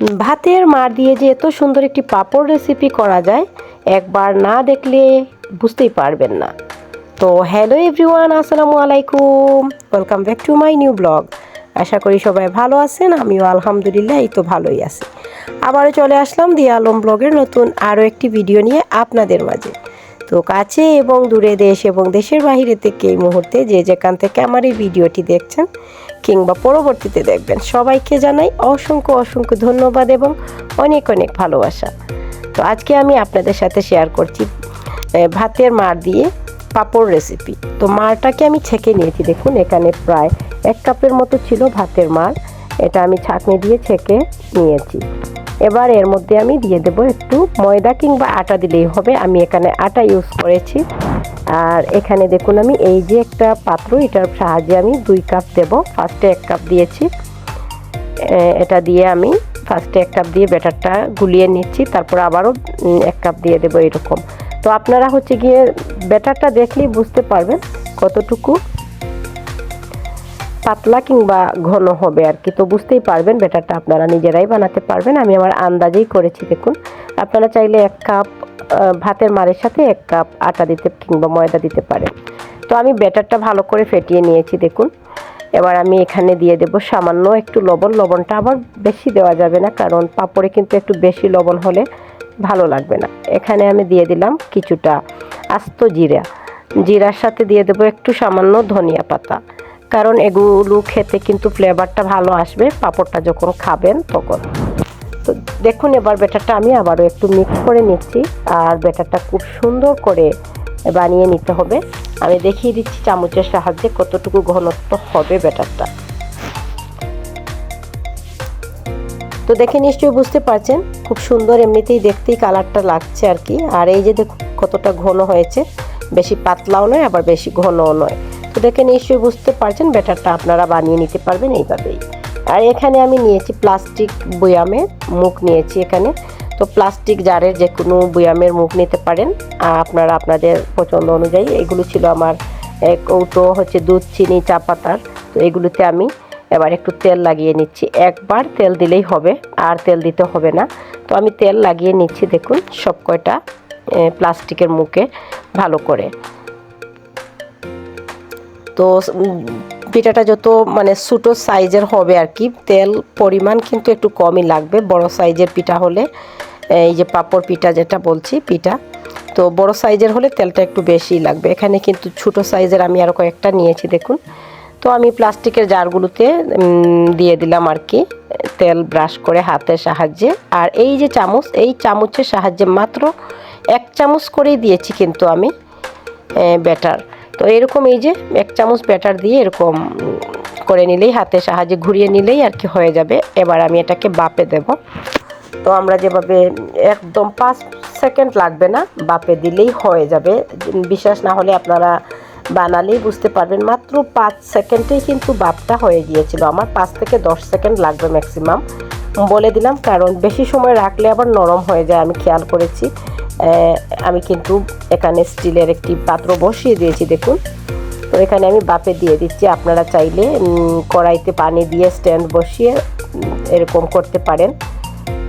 ভাতের মার দিয়ে যে এত সুন্দর একটি পাঁপড় রেসিপি করা যায়, একবার না দেখলে বুঝতেই পারবেন না। তো হ্যালো এভরিওয়ান আসসালামু আলাইকুম। Welcome back to my new blog আশা করি সবাই ভালো আছেন, আমিও আলহামদুলিল্লাহ, এই তো ভালোই আছি। আবারও চলে আসলাম দিয়া আলম ব্লগের নতুন আরও একটি ভিডিও নিয়ে আপনাদের মাঝে। তো কাছে এবং দূরে দেশ এবং দেশের বাইরে থেকে এই মুহূর্তে যে যেখান থেকে আমার এই ভিডিওটি দেখছেন কিংবা পরবর্তীতে দেখবেন। সবাইকে জানাই অসংখ্য অসংখ্য ধন্যবাদ এবং অনেক অনেক ভালোবাসা। তো আজকে আমি আপনাদের সাথে শেয়ার করছি ভাতের মার দিয়ে পাঁপড় রেসিপি তো মারটাকে আমি ছেঁকে নিয়েছি। দেখুন, এখানে প্রায় এক কাপের মতো ছিল ভাতের মার। এটা আমি ছাঁকনি দিয়ে ছেঁকে নিয়েছি। এবার এর মধ্যে আমি দিয়ে দেব একটু ময়দা কিংবা আটা দিলেই হবে। আমি এখানে আটা ইউজ করেছি। আর এখানে দেখুন আমি এই যে একটা পাত্র, এটার সাহায্যে আমি দুই কাপ দেব। ফার্স্টে এক কাপ দিয়েছি। এটা দিয়ে আমি ফার্স্টে এক কাপ দিয়ে ব্যাটারটা গুলিয়ে নিচ্ছি। তারপর আবারও এক কাপ দিয়ে দেবো এরকম। তো আপনারা হচ্ছে গিয়ে ব্যাটারটা দেখলেই বুঝতে পারবেন কতটুকু পাতলা কিংবা ঘন হবে আর কি। তো বুঝতেই পারবেন ব্যাটারটা আপনারা নিজেরাই বানাতে পারবেন। আমি আমার আন্দাজেই করেছি, দেখুন। আপনারা চাইলে এক কাপ ভাতের মারের সাথে এক কাপ আটা দিতে কিংবা ময়দা দিতে পারেন। তো আমি ব্যাটারটা ভালো করে ফেটিয়ে নিয়েছি, দেখুন। এবার আমি এখানে দিয়ে দেব সামান্য একটু লবণ। লবণটা আবার বেশি দেওয়া যাবে না, কারণ পাঁপড়ে কিন্তু একটু বেশি লবণ হলে ভালো লাগবে না। এখানে আমি দিয়ে দিলাম কিছুটা আস্ত জিরা। জিরার সাথে দিয়ে দেবো একটু সামান্য ধনিয়া পাতা। কারণ এগুলো খেতে কিন্তু ফ্লেভারটা ভালো আসবে, পাঁপড়টা যখন খাবেন তখন। তো দেখুন, এবার ব্যাটারটা আমি আবারও একটু মিক্স করে নিচ্ছি, আর ব্যাটারটা খুব সুন্দর করে বানিয়ে নিতে হবে। আমি দেখিয়ে দিচ্ছি চামচের সাহায্যে কতটুকু ঘনত্ব হবে ব্যাটারটা। তো দেখে নিশ্চয়ই বুঝতে পারছেন, খুব সুন্দর এমনিতেই দেখতেই কালারটা লাগছে আর কি। আর এই যে দেখুন, কতটা ঘন হয়েছে। বেশি পাতলাও নয়, আবার বেশি ঘনও নয়। তো দেখে নিশ্চয়ই বুঝতে পারছেন, ব্যাটারটা আপনারা বানিয়ে নিতে পারবেন এইভাবেই। আর এখানে আমি নিয়েছি প্লাস্টিক বয়ামের মুখ নিয়েছি এখানে। তো প্লাস্টিক জারের যে কোনো বয়ামের মুখ নিতে পারেন। আপনারা আপনাদের পছন্দ অনুযায়ী এগুলো ছিল আমার কৌটো হচ্ছে দুধ, চিনি, চা পাতার। তো এগুলোতে আমি এবার একটু তেল লাগিয়ে নিচ্ছি। একবার তেল দিলেই হবে, আর তেল দিতে হবে না। তো আমি তেল লাগিয়ে নিচ্ছি দেখুন সব কয়টা প্লাস্টিকের মুখে ভালো করে। তো পিঠাটা যত মানে ছোটো সাইজের হবে আর কি, তেল পরিমাণ কিন্তু একটু কমই লাগবে, বড় সাইজের পিঠা হলে, এই যে পাপড় পিঠা যেটা বলছি, পিঠা। তো বড় সাইজের হলে তেলটা একটু বেশি লাগবে। এখানে কিন্তু ছোটো সাইজের আমি আরও কয়েকটা নিয়েছি, দেখুন। তো আমি প্লাস্টিকের জারগুলোতে দিয়ে দিলাম আর কি, তেল ব্রাশ করে হাতের সাহায্যে। আর এই যে চামচ, এই চামচের সাহায্যে মাত্র এক চামচ করেই দিয়েছি কিন্তু আমি ব্যাটার। তো এরকম এই যে এক চামচ ব্যাটার দিয়ে এরকম করে নিলেই হাতের সাহায্যে ঘুরিয়ে নিলেই আর কি হয়ে যাবে। এবার আমি এটাকে বাপে দেব। তো আমরা যেভাবে একদম পাঁচ সেকেন্ড লাগবে না, বাপে দিলেই হয়ে যাবে। বিশ্বাস না হলে আপনারা বানালেই বুঝতে পারবেন। মাত্র পাঁচ সেকেন্ডেই কিন্তু বাপটা হয়ে গিয়েছিল। আমার পাঁচ থেকে দশ সেকেন্ড লাগবে ম্যাক্সিমাম। বলে দিলাম, কারণ বেশি সময় রাখলে আবার নরম হয়ে যায়, আমি খেয়াল করেছি। আমি কিন্তু এখানে স্টিলের একটি পাত্র বসিয়ে দিয়েছি, দেখুন। তো এখানে আমি বাপে দিয়ে দিচ্ছি, আপনারা চাইলে কড়াইতে পানি দিয়ে স্ট্যান্ড বসিয়ে এরকম করতে পারেন।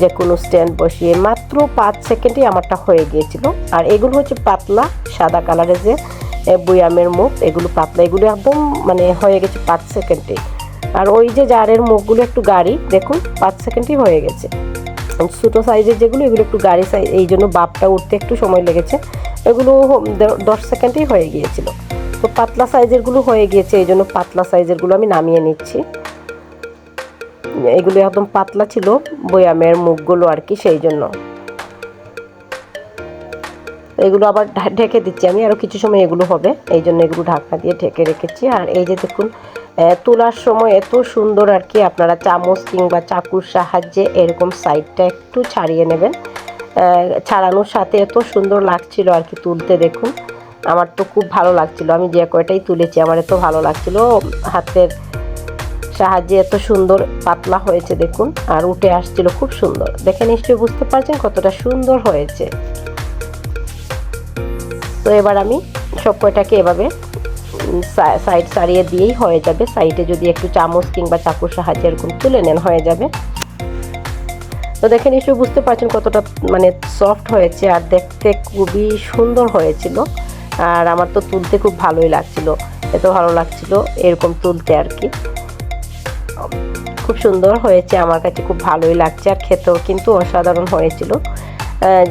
যে কোনো স্ট্যান্ড বসিয়ে, মাত্র পাঁচ সেকেন্ডে আমারটা হয়ে গিয়েছিল। আর এগুলো হচ্ছে পাতলা, সাদা কালারের যে বয়ামের মুখ, এগুলো পাতলা, এগুলো একদম মানে হয়ে গেছে পাঁচ সেকেন্ডে। আর ওই যে জারের মুখগুলো একটু গাড়ি দেখুন, পাঁচ সেকেন্ডই হয়ে গেছে। ছোটো সাইজের যেগুলো, এগুলো একটু গাড়ি সাইজ এই জন্য বাপটা উঠতে একটু সময় লেগেছে। এগুলো দশ সেকেন্ডেই হয়ে গিয়েছিল। তো পাতলা সাইজেরগুলো হয়ে গিয়েছে, এই জন্য পাতলা সাইজেরগুলো আমি নামিয়ে নিচ্ছি। এগুলো একদম পাতলা ছিল, বয়ামের মুখগুলো আর কি, সেই জন্য। এগুলো আবার ঢেকে দিচ্ছি আমি আরও কিছু সময় এগুলো হবে, এই জন্য এগুলো ঢাকনা দিয়ে ঢেকে রেখেছি। আর এই যে দেখুন তোলার সময় এত সুন্দর আর কি আপনারা চামচ কিংবা চাকুর সাহায্যে এরকম সাইডটা একটু ছাড়িয়ে নেবেন। ছাড়ানোর সাথে এত সুন্দর লাগছিল আর কি তুলতে দেখুন। আমার তো খুব ভালো লাগছিল। আমি যে কয়টাই তুলেছি, আমার এত ভালো লাগছিল। হাতের সাহায্যে এত সুন্দর পাতলা হয়েছে দেখুন আর উঠে আসছিল খুব সুন্দর। দেখে নিশ্চয়ই বুঝতে পারছেন কতটা সুন্দর হয়েছে। তো এবার আমি সব কয়টাকে এভাবে সাইড সারিয়ে দিয়েই হয়ে যাবে। সাইডে যদি একটু চামচ কিংবা চাকুর সাহায্যে এরকম তুলে নেন, হয়ে যাবে। তো দেখে নিশ্চয়ই বুঝতে পারছেন কতটা মানে সফট হয়েছে আর দেখতে খুবই সুন্দর হয়েছিল। আর আমার তো তুলতে খুব ভালোই লাগছিল। এত ভালো লাগছিল এরকম তুলতে আর কি। খুব সুন্দর হয়েছে, আমার কাছে খুব ভালোই লাগছে। আর খেতেও কিন্তু অসাধারণ হয়েছিল।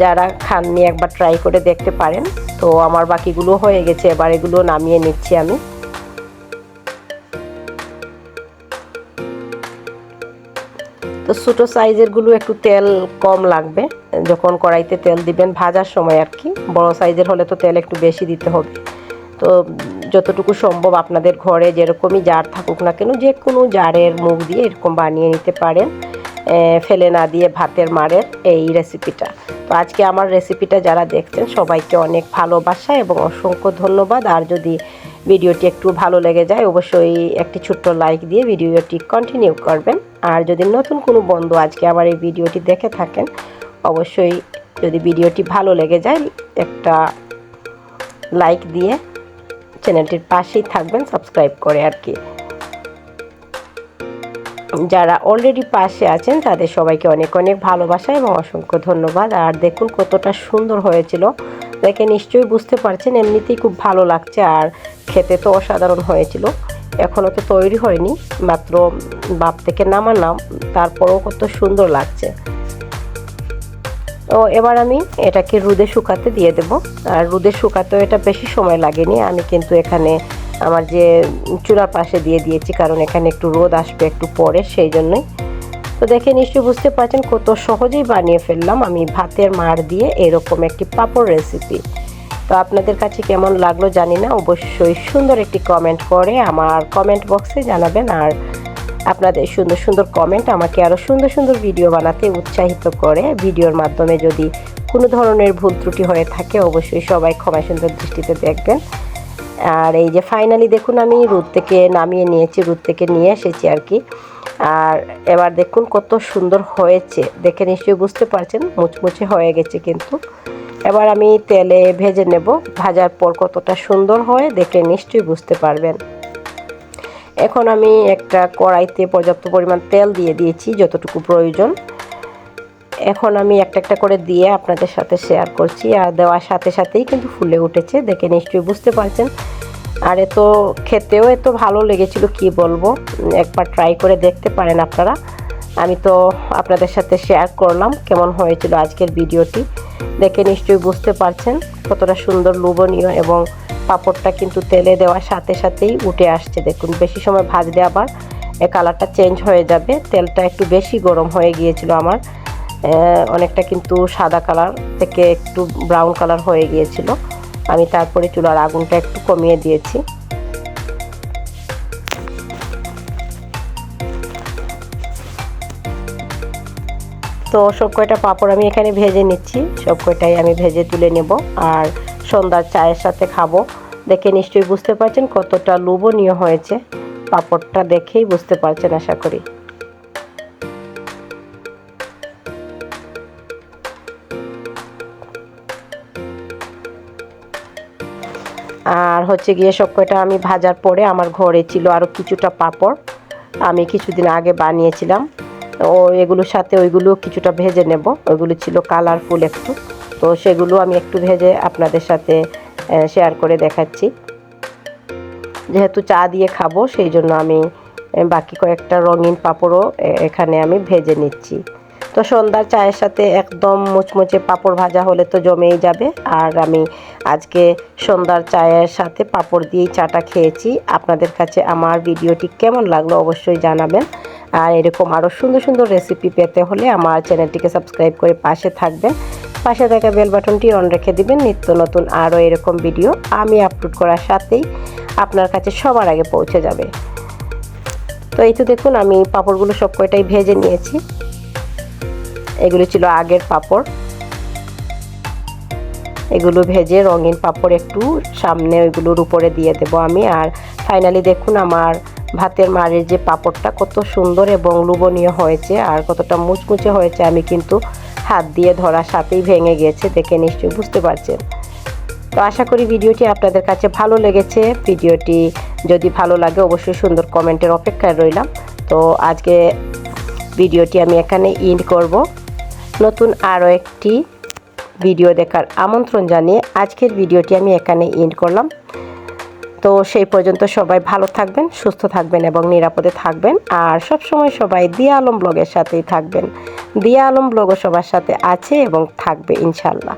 যারা খাননি একবার ট্রাই করে দেখতে পারেন। তো আমার বাকিগুলো হয়ে গেছে, এবার এগুলো নামিয়ে নিচ্ছি আমি। তো ছোটো সাইজেরগুলো একটু তেল কম লাগবে। যখন কড়াইতে তেল দিবেন ভাজার সময় আর কি। বড় সাইজের হলে তো তেল একটু বেশি দিতে হবে। তো যতটুকু সম্ভব আপনাদের ঘরে যেরকমই জার থাকুক না কেন, যে কোনো জারের মুখ দিয়ে এরকম বানিয়ে নিতে পারেন। ফেলে না দিয়ে ভাতের মারের এই রেসিপিটা তো আজকে আমার রেসিপিটা যারা দেখছেন, সবাইকে অনেক ভালোবাসা এবং অসংখ্য ধন্যবাদ। আর যদি ভিডিওটি একটু ভালো লেগে যায়, অবশ্যই একটি ছোট্ট লাইক দিয়ে ভিডিওটি কন্টিনিউ করবেন। আর যদি নতুন কোনো বন্ধু আজকে আমার এই ভিডিওটি দেখে থাকেন, অবশ্যই যদি ভিডিওটি ভালো লেগে যায়, একটা লাইক দিয়ে চ্যানেলটির পাশেই থাকবেন সাবস্ক্রাইব করে আর কি। যারা অলরেডি পাশে আছেন, তাদের সবাইকে অনেক অনেক ভালোবাসা এবং অসংখ্য ধন্যবাদ। আর দেখুন কতটা সুন্দর হয়েছিল। দেখে নিশ্চয়ই বুঝতে পারছেন, এমনিতেই খুব ভালো লাগছে। আর খেতে তো অসাধারণ হয়েছিল। এখনও তো তৈরি হয়নি, মাত্র বাপ থেকে নামালাম, তারপরেও কত সুন্দর লাগছে। তো এবার আমি এটাকে রুদে শুকাতে দিয়ে দেব। আর রুদে শুকাতেও এটা বেশি সময় লাগেনি, আমি কিন্তু এখানে আমার যে চূড়ার পাশে দিয়ে দিয়েছি, কারণ এখানে একটু রোদ আসবে একটু পরে, সেই জন্যই। তো দেখে নিশ্চয়ই বুঝতে পারছেন কত সহজেই বানিয়ে ফেললাম আমি ভাতের মার দিয়ে এরকম একটি পাপড় রেসিপি তো আপনাদের কাছে কেমন লাগল জানি না, অবশ্যই সুন্দর একটি কমেন্ট করে আমার কমেন্ট বক্সে জানাবেন আর আপনাদের সুন্দর সুন্দর কমেন্ট আমাকে আরও সুন্দর সুন্দর ভিডিও বানাতে উৎসাহিত করে। ভিডিওর মাধ্যমে যদি কোনো ধরনের ভুল ত্রুটি হয়ে থাকে, অবশ্যই সবাই ক্ষমা সুন্দর দৃষ্টিতে দেখবেন। আর এই যে ফাইনালি দেখুন আমি রুদ থেকে নামিয়ে নিয়েছি রুদ থেকে নিয়ে এসেছি আর কি। আর এবার দেখুন কত সুন্দর হয়েছে। দেখে নিশ্চয়ই বুঝতে পারছেন, মুচমুচে হয়ে গেছে কিন্তু। এবার আমি তেলে ভেজে নেব। ভাজার পর কতটা সুন্দর হয় দেখে নিশ্চয়ই বুঝতে পারবেন। এখন আমি একটা কড়াইতে পর্যাপ্ত পরিমাণ তেল দিয়ে দিয়েছি, যতটুকু প্রয়োজন। এখন আমি একটা একটা করে দিয়ে আপনাদের সাথে শেয়ার করছি আর দেওয়ার সাথে সাথেই কিন্তু ফুলে উঠেছে। দেখে নিশ্চয়ই বুঝতে পারছেন। আর এত খেতেও এত ভালো লেগেছিল, কি বলব? একবার ট্রাই করে দেখতে পারেন আপনারা। আমি তো আপনাদের সাথে শেয়ার করলাম কেমন হয়েছিল আজকের ভিডিওটি। দেখে নিশ্চয়ই বুঝতে পারছেন কতটা সুন্দর লোভনীয় এবং পাপড়টা কিন্তু তেলে দেওয়ার সাথে সাথেই উঠে আসছে। দেখুন, বেশি সময় ভাজলে আবার এ কালারটা চেঞ্জ হয়ে যাবে। তেলটা একটু বেশি গরম হয়ে গিয়েছিল আমার। অনেকটা কিন্তু সাদা কালার থেকে একটু ব্রাউন কালার হয়ে গিয়েছিল। আমি তারপরে চুলার আগুনটা একটু কমিয়ে দিয়েছি। তো সব কয়টা পাঁপড় আমি এখানে ভেজে নিচ্ছি, সব কয়টাই আমি ভেজে তুলে নেব আর সন্ধ্যার চায়ের সাথে খাব। দেখে নিশ্চয়ই বুঝতে পারছেন কতটা লোভনীয় হয়েছে পাঁপড়টা দেখেই বুঝতে পারছেন আশা করি। আর হচ্ছে গিয়ে সব কয়টা আমি ভাজার পরে আমার ঘরে ছিল আরও কিছুটা পাঁপড়। আমি কিছুদিন আগে বানিয়েছিলাম। ও এগুলোর সাথে ওইগুলো কিছুটা ভেজে নেব। ওইগুলো ছিল কালারফুল একটু। তো সেগুলো আমি একটু ভেজে আপনাদের সাথে শেয়ার করে দেখাচ্ছি। যেহেতু চা দিয়ে খাব, সেই জন্য আমি বাকি কয়েকটা রঙিন পাঁপড়ও এখানে আমি ভেজে নিচ্ছি। তো সন্ধ্যার চায়ের সাথে একদম মুচমুচে পাঁপড় ভাজা হলে তো জমেই যাবে। আর আমি আজকে সন্ধ্যার চায়ের সাথে পাঁপড় দিয়েই চাটা খেয়েছি। আপনাদের কাছে আমার ভিডিওটি কেমন লাগল অবশ্যই জানাবেন। আর এরকম আরও সুন্দর সুন্দর রেসিপি পেতে হলে আমার চ্যানেলটিকে সাবস্ক্রাইব করে পাশে থাকবেন। পাশে থাকা বেল বাটনটি অন রেখে দিবেন। নিত্য নতুন আরও এরকম ভিডিও আমি আপলোড করার সাথেই আপনার কাছে সবার আগে পৌঁছে যাবে। তো এই তো দেখুন, আমি পাঁপড়গুলো সব কয়টাই ভেজে নিয়েছি। এগুলো ছিল আগের পাপড়। এগুলো ভেজে রঙিন পাঁপড় একটু সামনে ওইগুলোর উপরে দিয়ে দেব আমি। আর ফাইনালি দেখুন আমার ভাতের মারের যে পাপড়টা কত সুন্দর এবং লুবনীয় হয়েছে আর কতটা মুচমুচে হয়েছে আমি কিন্তু হাত দিয়ে ধরার সাথেই ভেঙে গিয়েছে দেখে নিশ্চয়ই বুঝতে পারছেন। তো আশা করি ভিডিওটি আপনাদের কাছে ভালো লেগেছে। ভিডিওটি যদি ভালো লাগে অবশ্যই সুন্দর কমেন্টের অপেক্ষায় রইলাম। তো আজকে ভিডিওটি আমি এখানে ইন্ড করব। নতুন আরও একটি ভিডিও দেখার আমন্ত্রণ জানিয়ে আজকের ভিডিওটি আমি এখানে এন্ড করলাম। তো সেই পর্যন্ত সবাই ভালো থাকবেন, সুস্থ থাকবেন এবং নিরাপদে থাকবেন। আর সব সময় সবাই দিয়া আলম ব্লগের সাথেই থাকবেন। দিয়া আলম ব্লগও সবার সাথে আছে এবং থাকবে ইনশাল্লাহ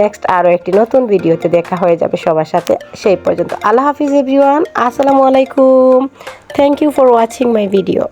নেক্সট আরও একটি নতুন ভিডিওতে দেখা হয়ে যাবে সবার সাথে। সেই পর্যন্ত আল্লাহ হাফিজ এভরিওয়ান, আসসালামু আলাইকুম। Thank you for watching my video